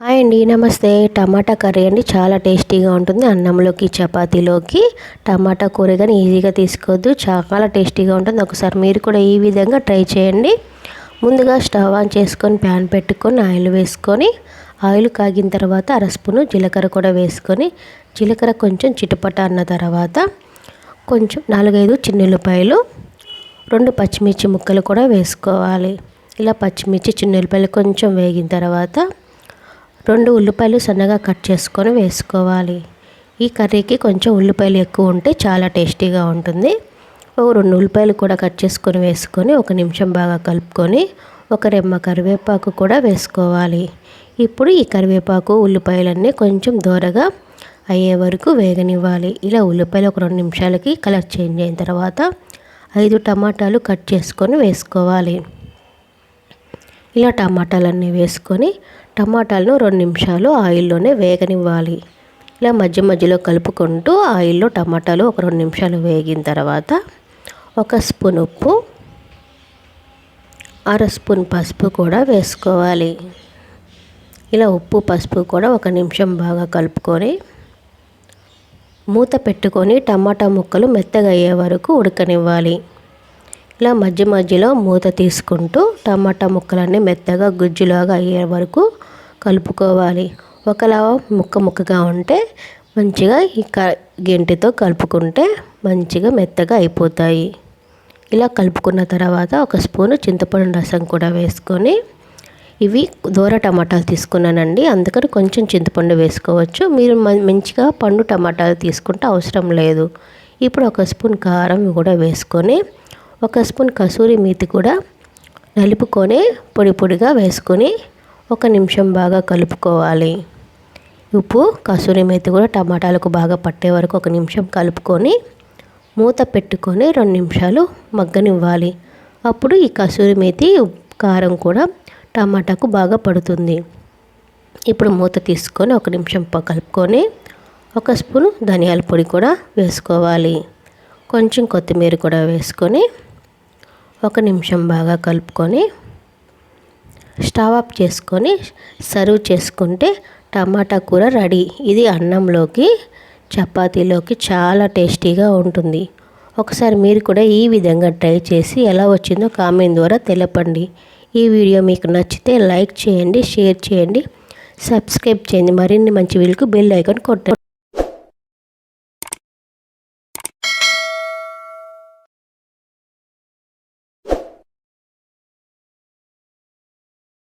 Hi అండి నమస్తే. టమాటా curry అండి చాలా టేస్టీగా ఉంటుంది. అన్నంలోకి చపాతీలోకి టమాటా కూర కానీ ఈజీగా తీసుకోవద్దు. చాలా టేస్టీగా ఉంటుంది. ఒకసారి మీరు కూడా ఈ విధంగా ట్రై చేయండి. ముందుగా స్టవ్ ఆన్ చేసుకొని ప్యాన్ పెట్టుకొని ఆయిల్ వేసుకొని ఆయిల్ కాగిన తర్వాత అర స్పూను జీలకర్ర కూడా వేసుకొని జీలకర్ర కొంచెం చిటపట అన్న తర్వాత కొంచెం నాలుగైదు చిన్నులపాయలు రెండు పచ్చిమిర్చి ముక్కలు కూడా వేసుకోవాలి. ఇలా పచ్చిమిర్చి చిన్నులపాయలు కొంచెం వేగిన తర్వాత రెండు ఉల్లిపాయలు సన్నగా కట్ చేసుకొని వేసుకోవాలి. ఈ కర్రీకి కొంచెం ఉల్లిపాయలు ఎక్కువ ఉంటే చాలా టేస్టీగా ఉంటుంది. ఒక రెండు ఉల్లిపాయలు కూడా కట్ చేసుకొని వేసుకొని ఒక నిమిషం బాగా కలుపుకొని ఒక రెమ్మ కరివేపాకు కూడా వేసుకోవాలి. ఇప్పుడు ఈ కరివేపాకు ఉల్లిపాయలన్నీ కొంచెం దూరగా అయ్యే వరకు వేగనివ్వాలి. ఇలా ఉల్లిపాయలు ఒక రెండు నిమిషాలకి కలర్ చేంజ్ అయిన తర్వాత ఐదు టమాటాలు కట్ చేసుకొని వేసుకోవాలి. ఇలా టమాటాలన్నీ వేసుకొని టమాటాలను రెండు నిమిషాలు ఆయిల్లోనే వేగనివ్వాలి. ఇలా మధ్య మధ్యలో కలుపుకుంటూ ఆయిల్లో టమాటాలు ఒక రెండు నిమిషాలు వేగిన తర్వాత ఒక స్పూన్ ఉప్పు అర స్పూన్ పసుపు కూడా వేసుకోవాలి. ఇలా ఉప్పు పసుపు కూడా ఒక నిమిషం బాగా కలుపుకొని మూత పెట్టుకొని టమాటా ముక్కలు మెత్తగా అయ్యే వరకు ఉడకనివ్వాలి. ఇలా మధ్య మధ్యలో మూత తీసుకుంటూ టమాటా ముక్కలన్నీ మెత్తగా గుజ్జులాగా అయ్యే వరకు కలుపుకోవాలి. ఒకలా ముక్క ముక్కగా ఉంటే మంచిగా ఈ క గెంటితో కలుపుకుంటే మంచిగా మెత్తగా అయిపోతాయి. ఇలా కలుపుకున్న తర్వాత ఒక స్పూను చింతపండు రసం కూడా వేసుకొని ఇవి దూర టమాటాలు తీసుకున్నానండి. అందుకని కొంచెం చింతపండు వేసుకోవచ్చు. మీరు మంచిగా పండు టమాటాలు తీసుకుంటే అవసరం లేదు. ఇప్పుడు ఒక స్పూన్ కారం కూడా వేసుకొని ఒక స్పూన్ కసూరి మేతి కూడా నలుపుకొని పొడి పొడిగా వేసుకొని ఒక నిమిషం బాగా కలుపుకోవాలి. ఉప్పు కసూరి మేతి కూడా టమాటాలకు బాగా పట్టే వరకు ఒక నిమిషం కలుపుకొని మూత పెట్టుకొని రెండు నిమిషాలు మగ్గనివ్వాలి. అప్పుడు ఈ కసూరి మేతి కారం కూడా టమాటాకు బాగా పడుతుంది. ఇప్పుడు మూత తీసుకొని ఒక నిమిషం కలుపుకొని ఒక స్పూను ధనియాల పొడి కూడా వేసుకోవాలి. కొంచెం కొత్తిమీర కూడా వేసుకొని ఒక నిమిషం బాగా కలుపుకొని స్టవ్ ఆఫ్ చేసుకొని సర్వ్ చేసుకుంటే టమాటా కూర రెడీ. ఇది అన్నంలోకి చపాతీలోకి చాలా టేస్టీగా ఉంటుంది. ఒకసారి మీరు కూడా ఈ విధంగా ట్రై చేసి ఎలా వచ్చిందో కామెంట్ ద్వారా తెలపండి. ఈ వీడియో మీకు నచ్చితే లైక్ చేయండి షేర్ చేయండి. సబ్స్క్రైబ్ చేయండి. మరిన్ని మంచి వీళ్ళకు బెల్ ఐకాన్ కొట్టండి.